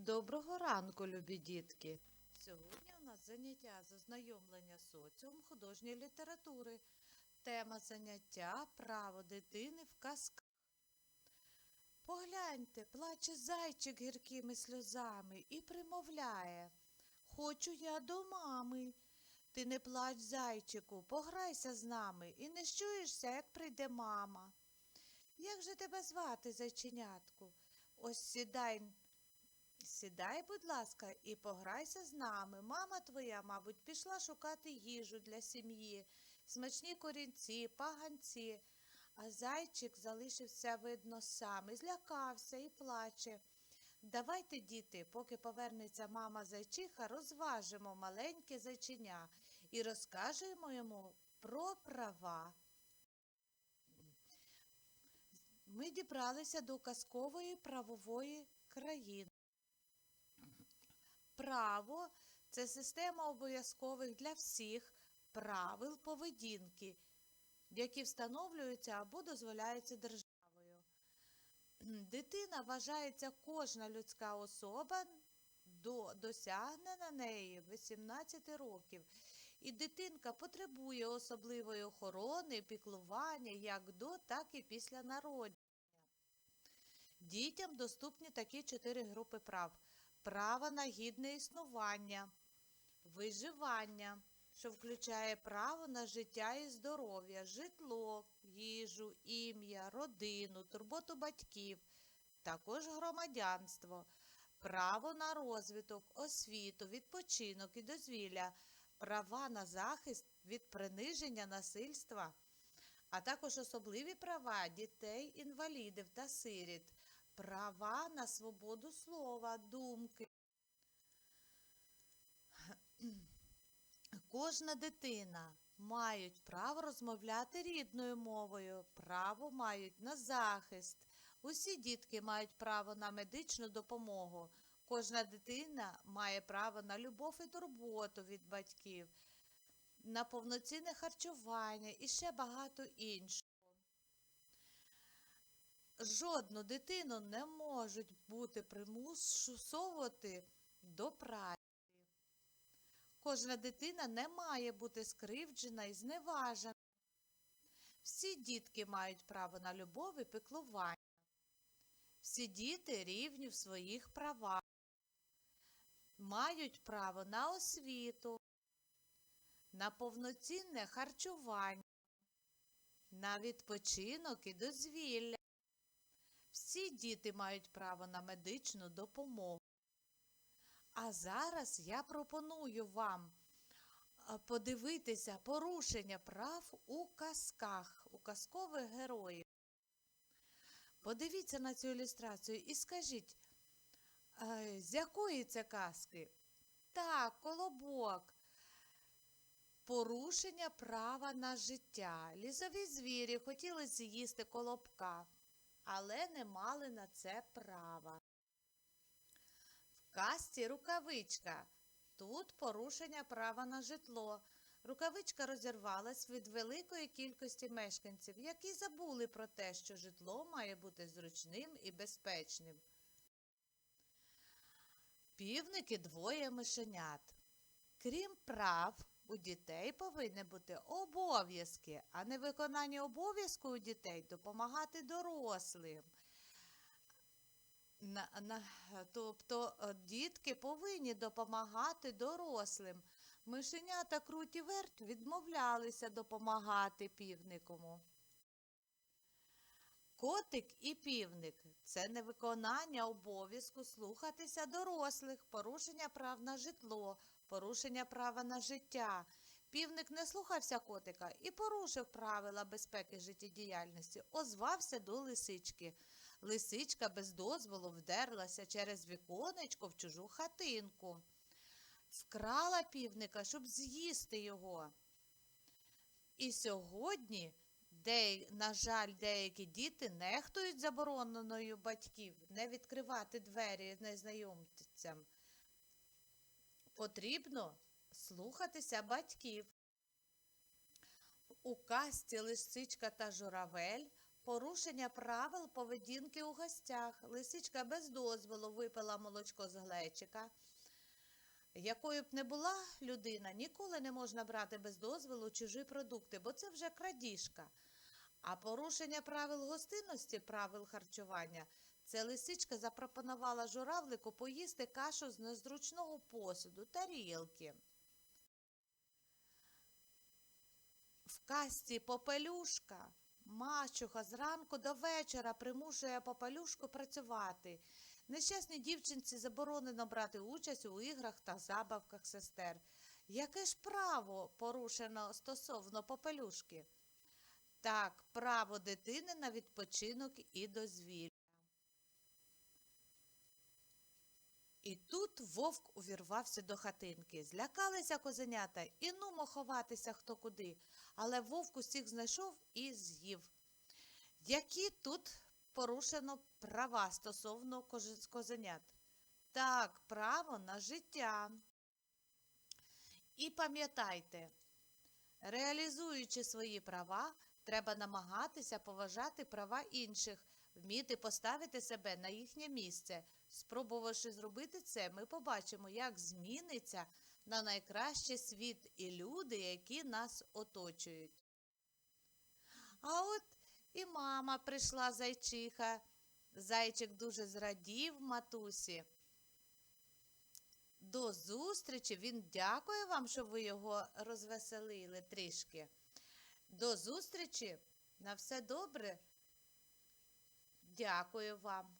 Доброго ранку, любі дітки! Сьогодні у нас заняття з ознайомлення з соціумом художньої літератури. Тема заняття право дитини в казках. Погляньте, плаче зайчик гіркими сльозами і примовляє Хочу я до мами. Ти не плач, зайчику, пограйся з нами і не щуєшся, як прийде мама. Як же тебе звати, зайченятку? Ось сідай Сідай, будь ласка, і пограйся з нами. Мама твоя, мабуть, пішла шукати їжу для сім'ї, смачні корінці, паганці. А зайчик залишився, видно, сам і злякався і плаче. Давайте, діти, поки повернеться мама зайчиха, розважимо маленьке зайчиня і розкажемо йому про права. Ми дібралися до казкової правової країни. Право це система обов'язкових для всіх правил поведінки, які встановлюються або дозволяються державою. Дитина вважається кожна людська особа до досягне неї 18 років. І дитинка потребує особливої охорони, піклування як до, так і після народження. Дітям доступні такі чотири групи прав право на гідне існування, виживання, що включає право на життя і здоров'я, житло, їжу, ім'я, родину, турботу батьків, також громадянство, право на розвиток, освіту, відпочинок і дозвілля, права на захист від приниження насильства, а також особливі права дітей, інвалідів та сиріт права на свободу слова, думки. Кожна дитина мають право розмовляти рідною мовою, право мають на захист. Усі дітки мають право на медичну допомогу. Кожна дитина має право на любов і турботу від батьків, на повноцінне харчування і ще багато іншого. Жодну дитину не можуть бути примусовувати до праці. Кожна дитина не має бути скривджена і зневажена. Всі дітки мають право на любов і піклування. Всі діти рівні в своїх правах, мають право на освіту, на повноцінне харчування, на відпочинок і дозвілля. Всі діти мають право на медичну допомогу. А зараз я пропоную вам подивитися порушення прав у казках, у казкових героїв. Подивіться на цю ілюстрацію і скажіть, з якої це казки? Так, колобок. Порушення права на життя. Лісові звірі хотіли з'їсти колобка але не мали на це права. В казці рукавичка. Тут порушення права на житло. Рукавичка розірвалась від великої кількості мешканців, які забули про те, що житло має бути зручним і безпечним. Півники двоє мишенят. Крім прав, у дітей повинні бути обов'язки, а не виконання обов'язку у дітей допомагати дорослим. На, на, Тобто е, дітки повинні допомагати дорослим. Мишенята круті верть відмовлялися допомагати півникому. Котик і півник це невиконання обов'язку слухатися дорослих, порушення прав на житло, порушення права на життя. Півник не слухався котика і порушив правила безпеки життєдіяльності, озвався до лисички. Лисичка без дозволу вдерлася через віконечко в чужу хатинку. Вкрала півника, щоб з'їсти його. І сьогодні, де, на жаль, деякі діти нехтують забороненою батьків не відкривати двері незнайомцям. Потрібно слухатися батьків. У казці лисичка та журавель Порушення правил поведінки у гостях. Лисичка без дозволу випила молочко з глечика. Якою б не була людина, ніколи не можна брати без дозволу чужі продукти, бо це вже крадіжка. А порушення правил гостинності, правил харчування, це лисичка запропонувала журавлику поїсти кашу з незручного посуду, тарілки. В касті попелюшка. Мачуха зранку до вечора примушує попелюшку працювати. Нещасній дівчинці заборонено брати участь у іграх та забавках сестер. Яке ж право порушено стосовно попелюшки? Так, право дитини на відпочинок і дозвілля. І тут вовк увірвався до хатинки. Злякалися козенята і нумо ховатися хто куди. Але вовк усіх знайшов і з'їв. Які тут порушено права стосовно козенят? Так, право на життя. І пам'ятайте, реалізуючи свої права, треба намагатися поважати права інших, вміти поставити себе на їхнє місце. Спробувавши зробити це, ми побачимо, як зміниться на найкраще світ і люди, які нас оточують. А от і мама прийшла зайчиха. Зайчик дуже зрадів матусі. До зустрічі. Він дякує вам, що ви його розвеселили трішки. До зустрічі. На все добре. Дякую вам.